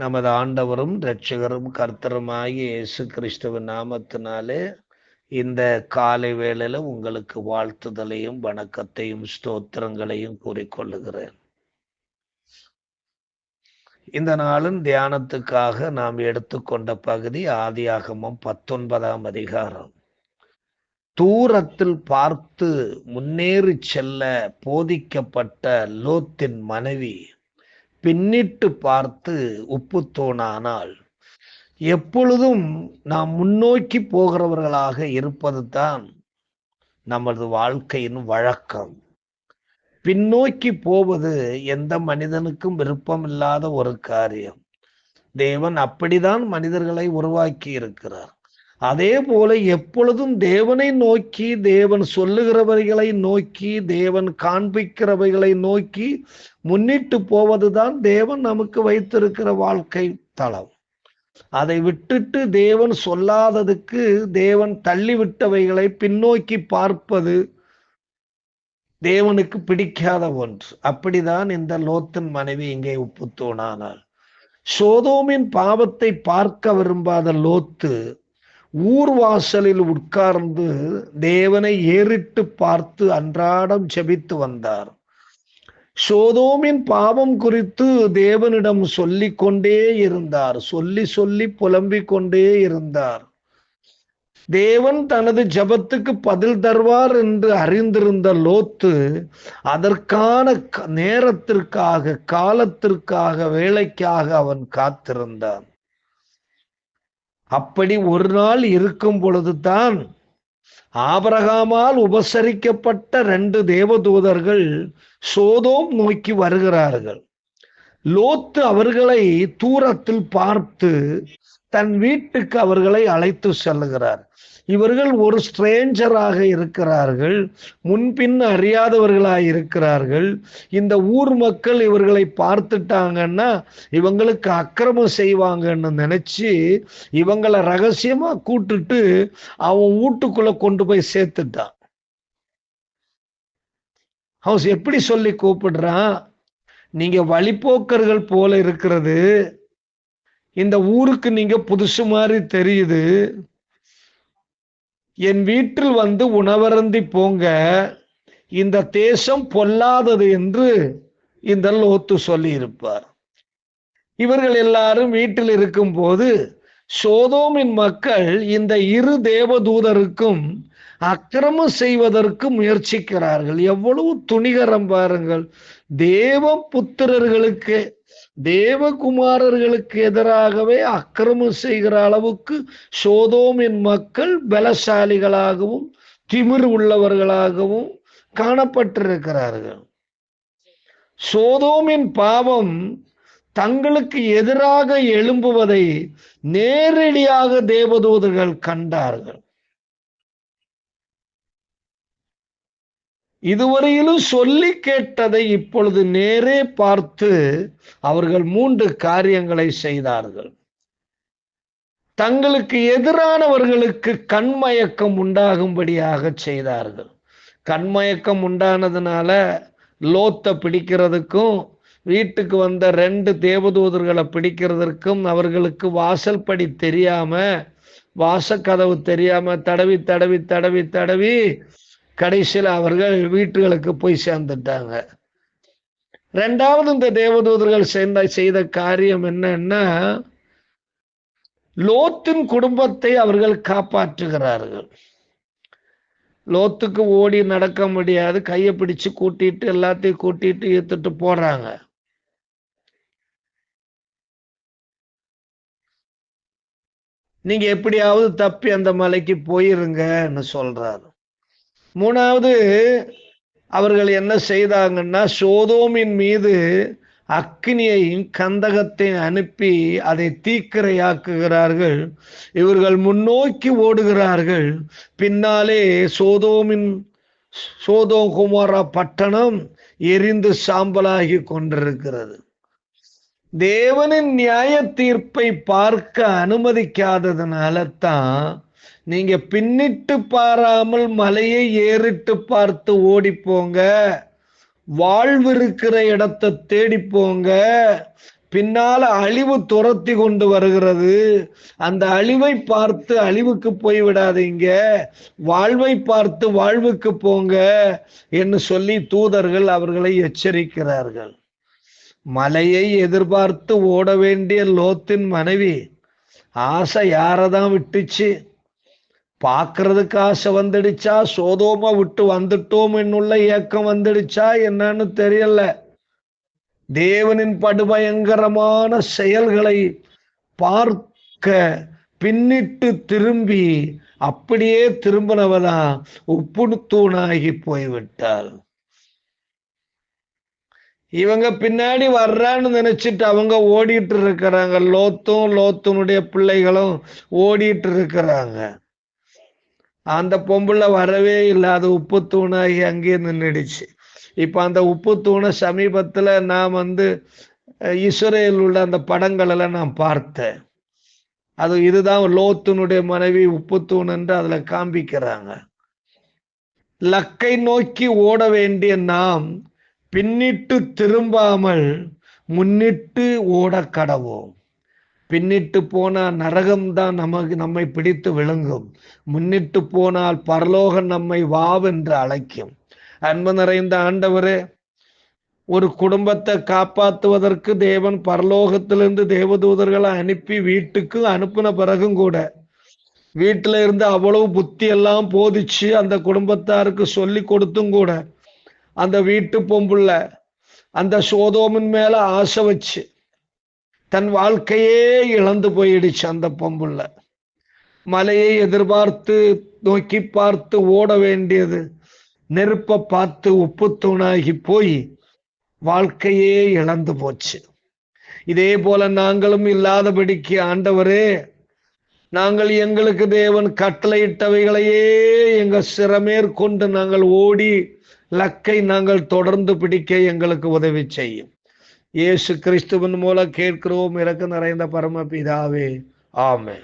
நமது ஆண்டவரும் இரட்சகரும் கர்த்தருமாகிய இயேசு கிறிஸ்துவின் நாமத்தினாலே இந்த காலை வேளையில் உங்களுக்கு வாழ்த்துதலையும் வணக்கத்தையும் ஸ்தோத்திரங்களையும் கூறிக்கொள்ளுகிறேன். இந்த நாளின் தியானத்துக்காக நாம் எடுத்துக்கொண்ட பகுதி ஆதியாகமம் பத்தொன்பதாம் அதிகாரம். தூரத்தில் பார்த்து முன்னேறி செல்ல போதிக்கப்பட்ட லோத்தின் மனைவி பின்னிட்டு பார்த்து உப்பு தோணானால் எப்பொழுதும் நாம் முன்னோக்கி போகிறவர்களாக இருப்பது தான் நமது வாழ்க்கையின் வழக்கம். பின்னோக்கி போவது எந்த மனிதனுக்கும் விருப்பமில்லாத ஒரு காரியம். தேவன் அப்படிதான் மனிதர்களை உருவாக்கி இருக்கிறார் அதே போல எப்பொழுதும் தேவனை நோக்கி தேவன் சொல்லுகிறவர்களை நோக்கி தேவன் காண்பிக்கிறவைகளை நோக்கி முன்னிட்டு போவதுதான் தேவன் நமக்கு வைத்திருக்கிற வாழ்க்கை தளம். அதை விட்டுட்டு தேவன் சொல்லாததுக்கு தேவன் தள்ளிவிட்டவைகளை பின்னோக்கி பார்ப்பது தேவனுக்கு பிடிக்காத ஒன்று. அப்படிதான் இந்த லோத்தின் மனைவி இங்கே உப்புத்தோனானாள் சோதோமின் பாவத்தை பார்க்க விரும்பாத லோத்து ஊர்வாசலில் உட்கார்ந்து தேவனை ஏறிட்டு பார்த்து அன்றாடம் ஜெபித்து வந்தார். சோதோமின் பாவம் குறித்து தேவனிடம் சொல்லிக் கொண்டே இருந்தார். சொல்லி சொல்லி புலம்பிக் கொண்டே இருந்தார். தேவன் தனது ஜபத்துக்கு பதில் தருவார் என்று அறிந்திருந்த லோத்து அதற்கான நேரத்திற்காக காலத்திற்காக வேலைக்காக அவன் காத்திருந்தான். அப்படி ஒரு நாள் இருக்கும் பொழுதுதான் ஆபரகாமால் உபசரிக்கப்பட்ட ரெண்டு தேவதூதர்கள் சோதோம் நோக்கி வருகிறார்கள். லோத்து அவர்களை தூரத்தில் பார்த்து தன் வீட்டுக்கு அவர்களை அழைத்து செல்லுகிறார். இவர்கள் ஒரு ஸ்ட்ரேஞ்சராக இருக்கிறார்கள். முன்பின் அறியாதவர்களாக இருக்கிறார்கள். இந்த ஊர் மக்கள் இவர்களை பார்த்துட்டாங்கன்னா இவங்களுக்கு அக்கிரமம் செய்வாங்கன்னு நினைச்சு இவங்களை ரகசியமா கூட்டுட்டு அவன் வீட்டுக்குள்ள கொண்டு போய் சேர்த்துட்டான். அவன் எப்படி சொல்லி கூப்பிடுறான்? நீங்க வழிபோக்கர்கள் போல இருக்கிறது. இந்த ஊருக்கு நீங்க புதுசு மாதிரி தெரியுது. என் வீட்டில் வந்து உணவருந்தி போங்க. இந்த தேசம் பொல்லாதது என்று இந்த லோத்து சொல்லி இருப்பார் இவர்கள் எல்லாரும் வீட்டில் இருக்கும் போது சோதோமின் மக்கள் இந்த இரு தேவதூதருக்கும் அக்கிரமம் செய்வதற்கு முயற்சிக்கிறார்கள். எவ்வளவு துணிகரம் பாருங்கள். தேவ புத்திரர்களுக்கு தேவகுமாரர்களுக்கு எதிராகவே அக்கிரமம் செய்கிற அளவுக்கு சோதோமின் மக்கள் பலசாலிகளாகவும் திமிர் உள்ளவர்களாகவும் காணப்பட்டிருக்கிறார்கள். சோதோமின் பாவம் தங்களுக்கு எதிராக எழும்புவதை நேரடியாக தேவதூதர்கள் கண்டார்கள். இதுவரையிலும் சொல்லி கேட்டதை இப்பொழுது நேரே பார்த்து அவர்கள் மூன்று காரியங்களை செய்தார்கள். தங்களுக்கு எதிரானவர்களுக்கு கண்மயக்கம் உண்டாகும்படியாக செய்தார்கள். கண்மயக்கம் உண்டானதுனால லோத்தை பிடிக்கிறதுக்கும் வீட்டுக்கு வந்த ரெண்டு தேவதூதர்களை பிடிக்கிறதற்கும் அவர்களுக்கு வாசல் படி தெரியாம வாசக்கதவு தெரியாம தடவி தடவி தடவி தடவி கடைசியில் அவர்கள் வீட்டுகளுக்கு போய் சேர்ந்துட்டாங்க. ரெண்டாவது இந்த தேவதூதர்கள் சேர்ந்த செய்த காரியம் என்னன்னா லோத்தின் குடும்பத்தை அவர்கள் காப்பாற்றுகிறார்கள். லோத்துக்கு ஓடி நடக்க முடியாது. கையை பிடிச்சு கூட்டிட்டு எல்லாத்தையும் கூட்டிட்டு இழுத்துட்டு போறாங்க. நீங்க எப்படியாவது தப்பி அந்த மலைக்கு போயிருங்கன்னு சொல்றாரு. மூணாவது அவர்கள் என்ன செய்தாங்கன்னா சோதோமின் மீது அக்னியையும் கந்தகத்தை அனுப்பி அதை தீக்கிரையாக்குகிறார்கள். இவர்கள் முன்னோக்கி ஓடுகிறார்கள். பின்னாலே சோதோமின் சோதோ குமாரா பட்டணம் எரிந்து சாம்பலாகி கொண்டிருக்கிறது. தேவனின் நியாய தீர்ப்பை பார்க்க அனுமதிக்காததுனால தான் நீங்க பின்னிட்டு பாராமல் மலையை ஏறிட்டு பார்த்து ஓடி போங்க வாழ்வு இருக்கிற இடத்தை தேடி போங்க. பின்னால அழிவு துரத்தி கொண்டு வருகிறது. அந்த அழிவை பார்த்து அழிவுக்கு போய் விடாதீங்க. வாழ்வை பார்த்து வாழ்வுக்கு போங்க என்று சொல்லி தூதர்கள் அவர்களை எச்சரிக்கிறார்கள். மலையை எதிர்பார்த்து ஓட வேண்டிய லோத்தின் மனைவி ஆசை யாரதான் விட்டுச்சு? பார்க்கறதுக்கு ஆசை வந்துடுச்சா? சோதோமா விட்டு வந்துட்டோம் என்னுள்ள ஏக்கம் வந்துடுச்சா? என்னன்னு தெரியல. தேவனின் படுபயங்கரமான செயல்களை பார்க்க பின்னிட்டு திரும்பி அப்படியே திரும்பினவனா உப்பு தூணாகி போய்விட்டாள். இவங்க பின்னாடி வர்றான்னு நினைச்சிட்டு அவங்க ஓடிட்டு இருக்கிறாங்க. லோத்தும் லோத்துனுடைய பிள்ளைகளும் ஓடிட்டு இருக்கிறாங்க. அந்த பொம்புல வரவே இல்லை அது உப்பு தூணாகி அங்கேயே நின்றுடுச்சு இப்போ அந்த உப்பு தூணை சமீபத்தில் நான் வந்து இஸ்ரேல் உள்ள அந்த படங்களெல்லாம் நான் பார்த்தேன். அது இதுதான் லோத்துனுடைய மனைவி உப்பு தூண் என்று அதில் காண்பிக்கிறாங்க. லக்கை நோக்கி ஓட வேண்டிய நாம் பின்னிட்டு திரும்பாமல் முன்னிட்டு ஓட கடவோம். பின்னிட்டு போனால் நரகம்தான் நமக்கு நம்மை பிடித்து விழுங்கும். முன்னிட்டு போனால் பரலோகம் நம்மை வாவென்று அழைக்கும். அன்பு நிறைந்த ஆண்டவரே ஒரு குடும்பத்தை காப்பாற்றுவதற்கு தேவன் பரலோகத்திலிருந்து தேவதூதர்களை அனுப்பி வீட்டுக்கு அனுப்பின பிறகும் கூட வீட்டில இருந்து அவ்வளவு புத்தி எல்லாம் போதிச்சு அந்த குடும்பத்தாருக்கு சொல்லி கொடுத்தும் கூட அந்த வீட்டு பொம்புள்ள அந்த சோதோமின் மேல ஆசை வச்சு தன் வாழ்க்கையே இழந்து போயிடுச்சு அந்த பொம்புள்ள. மலையை எதிர்பார்த்து நோக்கி பார்த்து ஓட வேண்டியது நெருப்பை பார்த்து உப்பு தூணாகி போய் வாழ்க்கையே இழந்து போச்சு. இதே போல நாங்களும் இல்லாதபடிக்கு ஆண்டவரே நாங்கள் எங்களுக்கு தேவன் கட்டளையிட்டவைகளையே எங்க சிறமேற்கொண்டு நாங்கள் ஓடி லக்கை நாங்கள் தொடர்ந்து பிடிக்க எங்களுக்கு உதவி செய்யும். இயேசு கிறிஸ்துவின் மூலம் கேட்கிறோம் இறக்கு நிறைந்த பரமபிதாவே. ஆமே